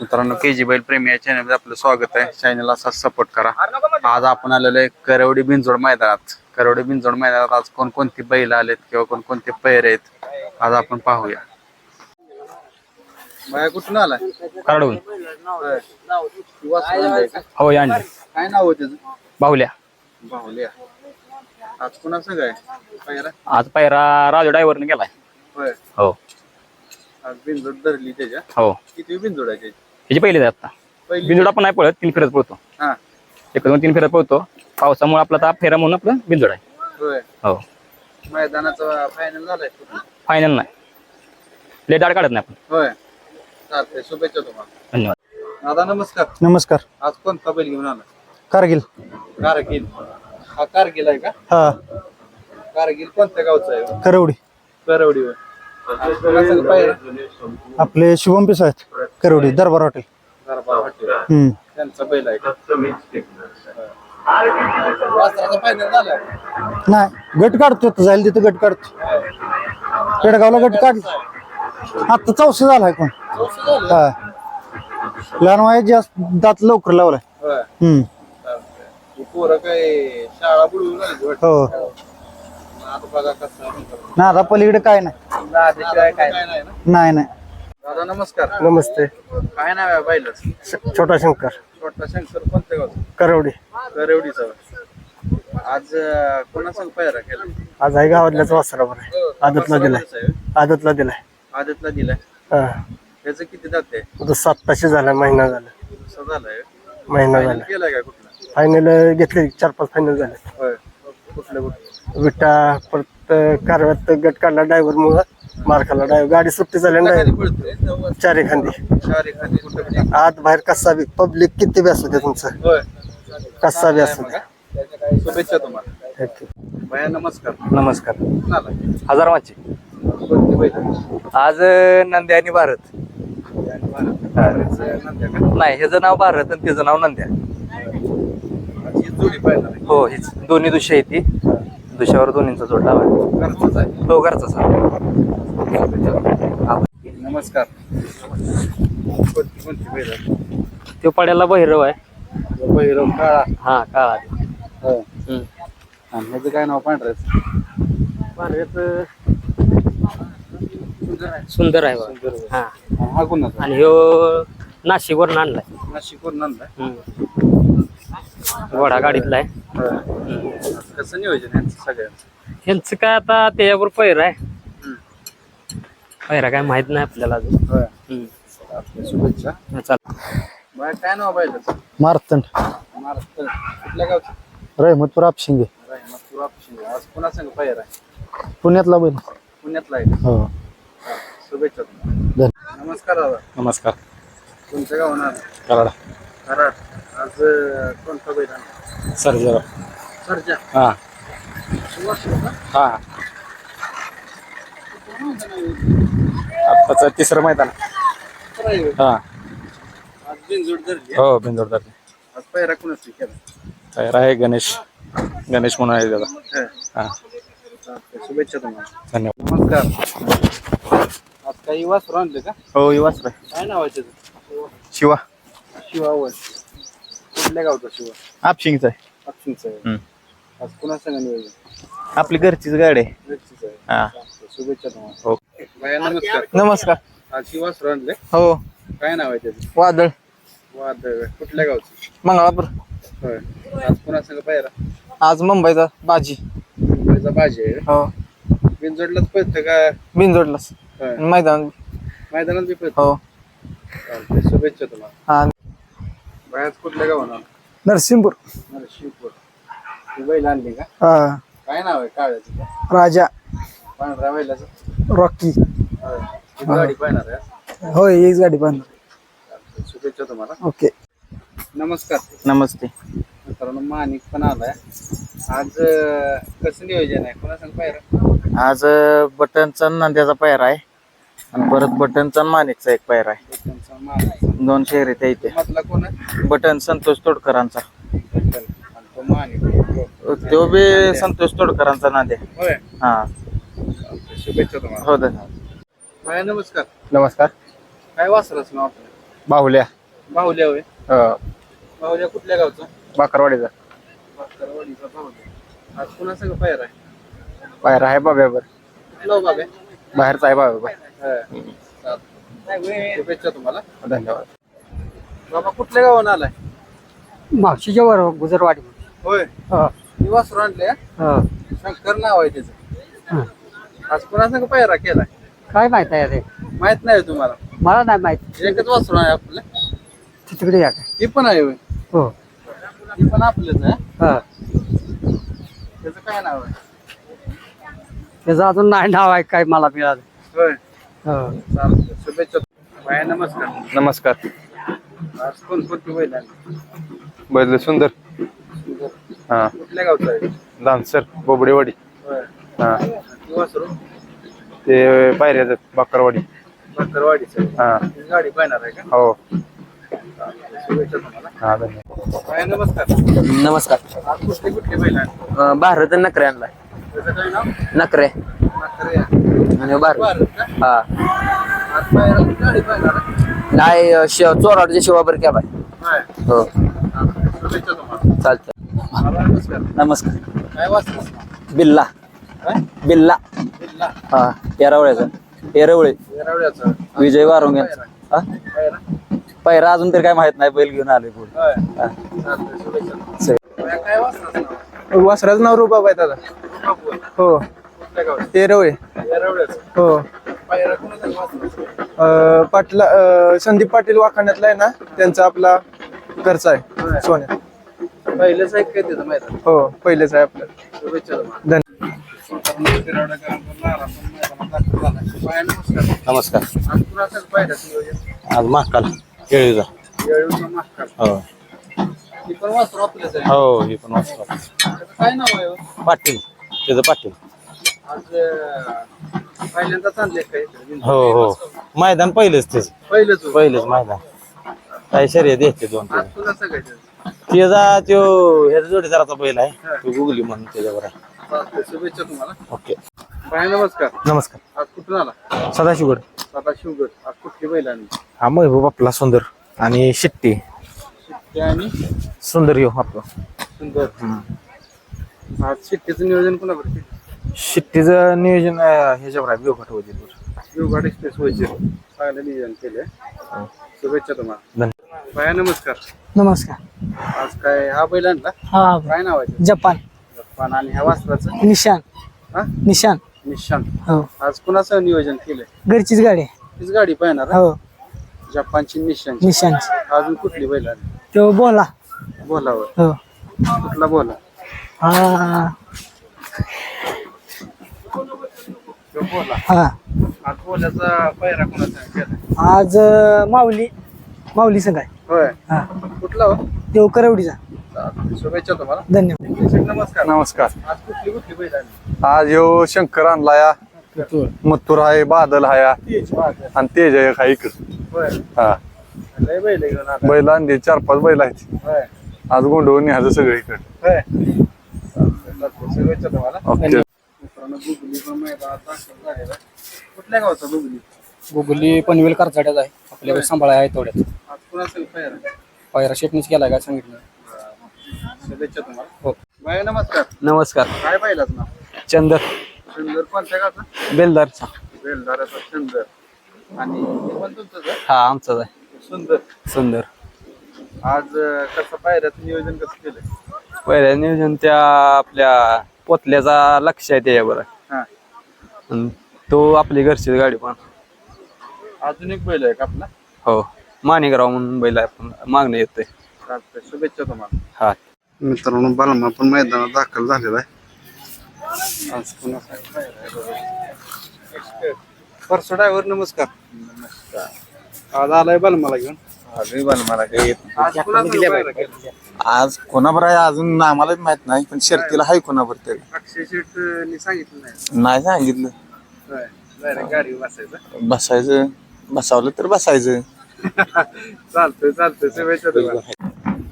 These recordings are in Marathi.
मित्रांनो के जी बैल प्रेमी या चॅनलमध्ये आपलं स्वागत आहे. चॅनलला असा सपोर्ट करा. आज आपण आलेलो आहे करवडी बिंजोड मैदानात. करवडी बिंजोड मैदानात आज कोणकोणती बैल आलेत किंवा कोणकोणते पैर आहेत आज आपण पाहूया. बाया कुठून आलाय? काढून. हो आणले काय नाव आहे त्याचं? बाहुल्या. बाहुल्या. आज कुणा सगळं आहे पहिला आज पायरा राजू ड्रायव्हरने गेलाय होय. हो. आज बिंजोड धरली त्याच्या. हो. किती बिंजोड आहे त्याची? ह्याची पहिली आता. पहिली. बिंजोड आपण नाही पळत तीन फेरत पळतो. हा. एक दोन तीन फेरत पळतो. पावसामुळे आपला ताप फेरा म्हणून आपलं बिंजोड आहे. होय. हो. मैदानाचा फायनल झालाय फायनल नाही. लेट आड काढत नाही आपण. होय. चालतंय. शुभेच्छा तुम्हाला. धन्यवाद. दादा नमस्कार. नमस्कार. आज कोणता बैल घेऊन आला? कारगिल. कारगिल. हा कारगिल आहे का? हा. कारगिल कोणत्या गावचा आहे? करवडी. करवडीवर. पाहिलं? आपले शुभम पिस आहेत. करवडी दरबार हॉटेल. दरबार हॉटेल. हम्म. त्यांचा बैल आहे का? वासराचा फायनल झाला नाही गट काढतो आता जाईल तिथं गट काढतो. पेडगावला गट काढला. आता चौसा झालाय कोण? हा. लहान वयात जास्त दात लवकर लावलाय. होय. हम्म. चालतंय. ही पोरं काय शाळा बुडवून आली वाटतं. हो. आता बघा कसं पलीकडे काय नाही. काय नाही. ना नाही नाही. दादा नमस्कार. नमस्ते. काय नाव आहे बैलाच छोटा शंकर. छोटा शंकर कोणत्या गावचा करवडी. करवडीचा. आज अं, कोणासंग पायरा केला? आज आहे गावातल्याच वासरावर आहे. आदतला दिलाय. आहे. आदतला दिलाय. आदतला दिलाय. हा. त्याचं किती जाते आता सात ताशे झाला महिना झाला. असं झालंय महिना झाला. केलाय का कुठला? फायनल घेतले चार पाच फायनल झाले. होय. कुठलं कुठलं? विटा परत कारव्यात गट काढला ड्रायव्हर मुळे. मार खाल्ला. गाडी सुट्टी झाली पळतोय? तेव्हा चार एखादी चार एखादी कुठं कुठे आत बाहेर कसा बी पब्लिक किती बी असू दे तुमचं. होय. कसा बी असू दे. शुभेच्छा तुम्हाला. Thank you. भया नमस्कार. नमस्कार. कुणाला हजार कोणती बैल? आज नंद्या आणि भारत. नंद्या का? नाही ह्याचं नाव भारत आणि त्याचं नाव नंद्या. आज ही जोडी हो हेच. दोन्ही दुष्य आहे ती. दुष्यावर दोन्हींचा जोड लावा घरचंच आहे. तो घरचाच नमस्कार. कोणती कोणती बैल तो पड्याला बहिरव आहे. भैरव काळा. हा काळा. होय आणि ह्याचं काय नाव पांढऱ्याचं सुंदर आहे. बा. हा. आणि हा कोणाचा? आणि ह्यो नाशिकवरून आणलाय. नाशिकवरून आणलाय? हम्म. घोडा गाडीतला आहे. कसं नियोजन यांचं सगळ्यांचं? ह्यांचं काय आता त्याच्यावर पैर आहे. पैरा काय माहीत नाही आपल्याला अजून. होय. हम्म. आपल्या शुभेच्छा. हा, चाल. बाय काय नाव मारतंड. महाराष्ट्र कुठल्या गावचं? रहमतपूर आपशिंगे. आज पुन्हा संग पायर आहे. पुण्यातला बैल. पुण्यातला आहे हो. हा, शुभेच्छा तुम्हाला. नमस्कार दादा. नमस्कार. तुमच्या गावानं आलं कराडा. कराड. आज अं, कोणता बैल आणला? सर जरा सरजा. हा? हा. आत्ताचं तिसरं मैदान. हा. हो कोणाच केला तयार आहे गणेश. गणेश म्हणून आहे दादा हा. शुभेच्छा तुम्हाला धन्यवाद. नमस्कार. आज काही वासरू आणले का? हो युवास काय नाव आहे त्याचं? शिवा. शिवा वय कुठल्या गावचा शिवा? आपशिंगच आहे. अक्षिंच आहे. आज कुणा संग नियोजन? आपली घरचीच गाडी आहे. घरचीच आहे. हा. शुभेच्छा तुम्हाला. हो. भैया नमस्कार. नमस्कार. आज शिवासरू आणले हो. काय नाव आहे त्याचं? वादळ. वादळ. कुठल्या गावचं? मंगळापूर. होय. आज कुणा संग पायरा आज मुंबईचा बाजी. मुंबईचा भाजी आहे. हो. बिनजोडलाच पळतं का? बिनजोडलाच. होय. मैदान. मैदानात बी पळतं हो. चालतंय. शुभेच्छा तुम्हाला. हा. बाहेर कुठल्या गावानं नरसिंहपूर. नरशिवपूर ती बैल आणली का? हा. काय नाव आहे? काळ्याचं राजा. पांढऱ्या बैलाचं. रॉकी. होय. गाडी पाहणार आहे. होय हीच गाडी चालतंय. शुभेच्छा तुम्हाला. ओके. नमस्कार. नमस्ते. मित्रांनो माणिक पण आलाय. आज अं, कसं नियोजन आहे? कोणा सांग पायरा? आज बटनचा नंद्याचा पायरा आहे. आणि परत बटनचा माणिकचा एक पायरा आहे. त्यांचा माणिक दोन शहर त्या इथे. मधला कोण आहे? बटन संतोष तोडकरांचा. आणि तो माणिक. तो बी संतोष तोडकरांचा नांदे होय. हा. शुभेच्छा तुम्हाला. हो धन्यवाद. बाय नमस्कार. नमस्कार. काय वासरच नाव आपलं? बाहुल्या. बाहुल्या होय. बाहुल्या कुठल्या गावचा? बाकरवाडीचा. बाकरवाडीचा बाहुल्या. आज कुणा सगळं पायर आहे? बाहेर आहे बाब्यावर कुठला हो बाबा? बाहेरचा आहे बाबा शुभेच्छा तुम्हाला. धन्यवाद. बाबा कुठल्या गावानं आलाय? मागशीच्या वर गुजरवाडी. होय. हा. मी वासरू आणले हा. शंकर नाव आहे त्याचं. आज कुणा संग पायरा केलाय? काय माहीत आहे रे? माहीत नाही तुम्हाला? मला नाही माहीत. एकच वासरू आहे आपलं. तिकडे या काय? ही पण आहे होय. हो. ही पण आपलंच आहे. हा. त्याचं काय नाव आहे? त्याचं अजून नाही नाव आहे काय मला मिळालं. होय. हो. शुभेच्छा बाय नमस्कार. नमस्कार. आज कोण कोणती बैल आली बैल सुंदर. हा. कुठल्या गावचं आहे? दानसर बोबडेवाडी. होय. हा. ती वासरू ते पायऱ्याचं बाकरवाडी. बाकरवाडीचं हा. ही गाडी पाहणार आहे का? हो. शुभेच्छा तुम्हाला. हा धन्यवाद. नमस्कार. नमस्कार. आज कुठली कुठली बैल आहे भारत नकरे आणलाय. त्याचं काय नाव? नकरे. आहे. आणि भारत. भारत का? हा. आज पायरा गाडी पाहणार आहे. नाही चोराडच्या शिवाबर केलाय होय हो. चालतंय. शुभेच्छा तुम्हाला. चालतं बाबा नमस्कार. नमस्कार. काय वाचलं बिल्ला. बिल्ला. बिल्ला. हा येरावळ्याचा. येरवळे. येरावड्याचं विजय वारुंगे हा? पहिरा अजून तर काय माहीत नाही बैल घेऊन आले पुढे. हा. वाचलं नाव? वासराचं नाव रूप आहे दादा. हो. कुठल्या गावचं? ते रवळे येरावड्याचं. हो पाटला संदीप पाटील वाखाण्यातला आहे ना त्यांचा आपला घरचा आहे सोन्या. पहिलंच आहे काय? हो पहिलेच आहे आपलं. बाया, नमस्कार नमस्कार आज महाकाल केळीचा. हो. हो हे पण वाचतो काय नाव आहे हो? पाटील त्याचं पाटील आज अं, पहिल्यांदाच आणले काय हो हो मैदान पहिलेच तेच पहिलंच होय. पहिलेच मैदान काय शर्यत येते दोन आज कुणाचं काय ते? त्याचा त्यो ह्याचा जोडीदाराचा बैल आहे तो गुगली म्हणून त्याच्यावर आहे चालतंय. शुभेच्छा तुम्हाला. ओके. बाय नमस्कार. नमस्कार. आज कुठून आला? सदाशिवगड. आता शिवगड. आज कुठली बैल आणली? हा महबूब आपला सुंदर आणि शिट्टी. ते आणि? सुंदर येऊ आपलं. सुंदर. आज शिट्टीचं नियोजन कोणाकडे केलं? शिट्टीचं नियोजन अं, ह्याच्यावर आहे व्यवहार होते शिवघाट एक्सप्रेस व्हायचे चांगलं नियोजन केलंय. शुभेच्छा तुम्हाला. बाया नमस्कार. नमस्कार. आज काय हा बैल आणला? हा. काय नाव आहे? जपान. जपान आणि ह्या वास्त्राचं? निशान. हा? निशान. निशांत हो. आज कुणाचं नियोजन केलंय? घरचीच गाडी आहे. तीच गाडी पाहणार हो. जपानची निशांत निशांची अजून कुठली बैल आली? तो बोला. बोलावर हो. कुठला बोला? हा. तो बोला. हा. आज बोल्याचा पायरा कोणाचा आज अं, माऊली. माऊली संघ आहे. होय. हा. कुठला हो? देव करवडीचा. शुभेच्छा तुम्हाला. धन्यवाद. नमस्कार. नमस्कार. आज कुठली कुठली बैल आली आज ह्यो शंकर आणला या मथुर आहे बादल आहे या, आणि तेज आहे एक आहे इकडं. होय हा. लय बैल घेऊन आला बैल आणली चार पाच बैल आहेत. होय आज गोंडवून न्यायचं सगळं इकडे. होय चालतंय, चालतंय. शुभेच्छा तुम्हाला. ओके. मित्रांनो गुगली पण मैदानात दाखल झालेला आहे. कुठल्या गावचा गुगली गुगली पनवेल कारचाट्यात आहे. आपल्याकडे सांभाळा आहे तेवढ्यात. आज कुणाचं पायरा पायरा शेटनीच केलाय काय सांगितलं? शुभेच्छा तुम्हाला. हो. नमस्कार. नमस्कार. काय पाहिलाच ना? चंदर. सुंदर कोणत्या गावचा? बेलदारचा. बेलदाराचा सुंदर आणि हे आहे? हा आमचाच आहे. सुंदर. सुंदर. आज अं, कसं पायऱ्याचं नियोजन कसं केलंय? पहिल्या नियोजन त्या आपल्या पोतल्याचा लक्ष आहे त्याच्यावर हा. आणि तो आपली घरची गाडी पण. अजून एक बैल आहे का आपला? हो. माणिकराव म्हणून बैल आहे पण मागणी येते चालतंय. शुभेच्छा तुम्हाला. हा. मित्रांनो बालमा पण मैदानात दाखल झालेला आहे. आज परसो ड्रायव्हर नमस्कार. नमस्कार. आज आलाय बालमाला घेऊन. आज कुणाचा पायरा केला? आज कोणावर आहे? अजून आम्हालाच माहीत नाही पण शर्तीला आहे कोणावर तरी. अक्षय शेट नी सांगितलं नाही. नाही सांगितलं. होय. direct गाडी बसायचं. बसायचं. बसावलं तर बसायचं. चालतंय चालतंय. शुभेच्छा तुम्हाला.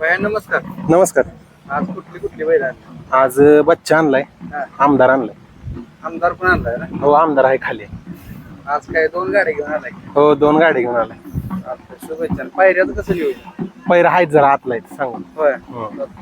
भैया नमस्कार. नमस्कार. आज कुठली कुठली बैल आणली आज बच्चा आणलाय हा. आमदार आणलाय. आमदार पण आणलाय ना? हो आमदार आहे खाली. आज काय दोन गाड्या घेऊन आलाय हो दोन गाडी घेऊन आलाय. शुभेच्छा. पायऱ्याचं कसं लिहू? पैर आहेत जरा आतला आहेत सांगा. होय.